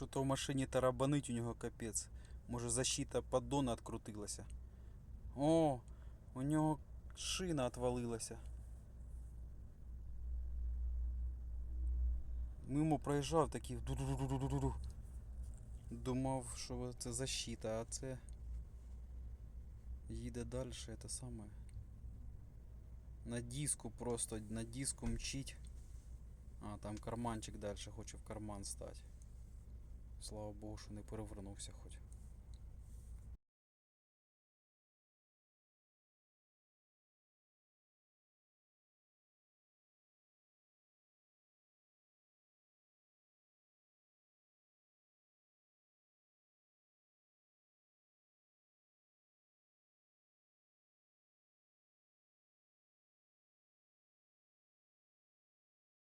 Що то в машині тарабанить у нього капець. Може защита поддона відкрутилася. О, у нього шина отвалилася. Мимо проїжджав такий ду-ду-ду-ду-ду-ду. Думав, що це защита, а це їде далі, це саме. На диску просто, на диску мчить. А, там карманчик далі хоче в карман стати. Слава Богу, що не перевернувся хоч.